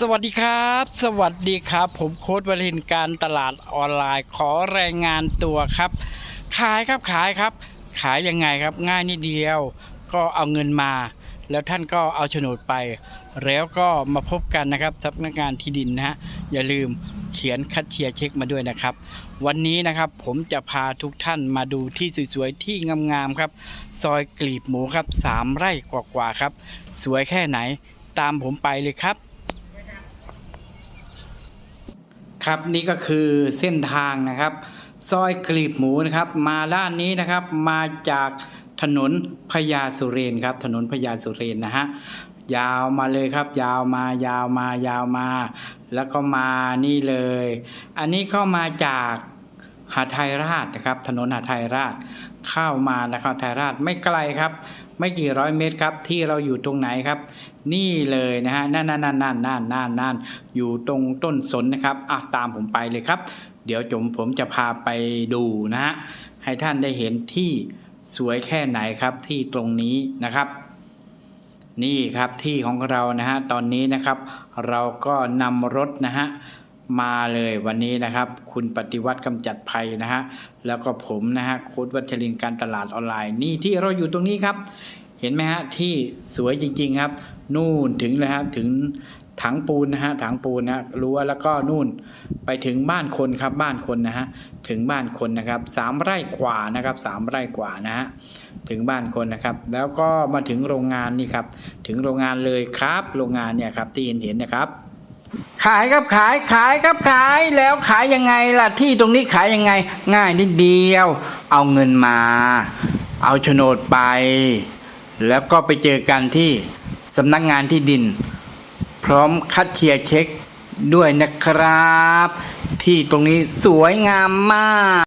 สวัสดีครับ สวัสดีครับ ผมโค้ดวรินการตลาดออนไลน์ขอรายงานตัวครับ ขายครับขายครับ ขายยังไงครับง่ายนิดเดียว ก็เอาเงินมา แล้วท่านก็เอาโฉนดไป แล้วก็มาพบกันนะครับสำนักงานที่ดินนะฮะอย่าลืมเขียนคัดเชียร์เช็คมาด้วยนะครับ วันนี้นะครับผมจะพาทุกท่านมาดูที่สวยๆที่งามๆครับ ซอยกลีบหมูครับสามไร่กว่าๆครับ สวยแค่ไหนตามผมไปเลยครับ ครับนี่ก็คือเส้นทางนะครับซอยกลีบหมูนะครับ มาด้านนี้นะครับมาจากถนนพญาสุเรนครับ ถนนพญาสุเรนนะฮะยาวมาเลยครับ ยาวมายาวมายาวมา แล้วก็มานี่เลย อันนี้ก็มาจาก หาไทยราชนะครับ ถนนหาไทยราชเข้ามานะครับไทยราชไม่ไกลครับ ไม่กี่ร้อยเมตรครับ ที่เราอยู่ตรงไหนครับ นี่เลยนะฮะนั่นนั่นนั่นนั่นนั่นนั่นนั่นอยู่ตรงต้นสนนะครับอะตามผมไปเลยครับ เดี๋ยวจมผมจะพาไปดูนะฮะให้ท่านได้เห็นที่สวยแค่ไหนครับที่ตรงนี้นะครับนี่ครับที่ของเรานะฮะตอนนี้นะครับ เราก็นำรถนะฮะ มาเลยวันนี้นะครับ คุณปฏิวัติกำจัดภัยนะฮะแล้วก็ผมนะฮะโค้ดวัชรินการตลาดออนไลน์นี่ที่เราอยู่ตรงนี้ครับ เห็นไหมฮะที่สวยจริง ๆครับ นู่นถึงเลยฮะถึงถังปูนนะฮะถังปูนนะฮะรั้วแล้วก็นู่นไปถึงบ้านคนครับบ้านคนนะฮะถึงบ้านคนนะครับสามไร่กว่านะครับสามไร่กว่านะฮะถึงบ้านคนนะครับ แล้วก็มาถึงโรงงานนี่ครับ ถึงโรงงานเลยครับ โรงงานเนี่ยครับที่เห็นเห็นนะครับ ขายครับขายขายครับขายแล้วขายยังไงล่ะที่ตรงนี้ขายยังไง ง่ายนิดเดียว เอาเงินมา เอาโฉนดไป แล้วก็ไปเจอกันที่สำนักงานที่ดิน พร้อมคัดเชียร์เช็คด้วยนะครับ ที่ตรงนี้สวยงามมาก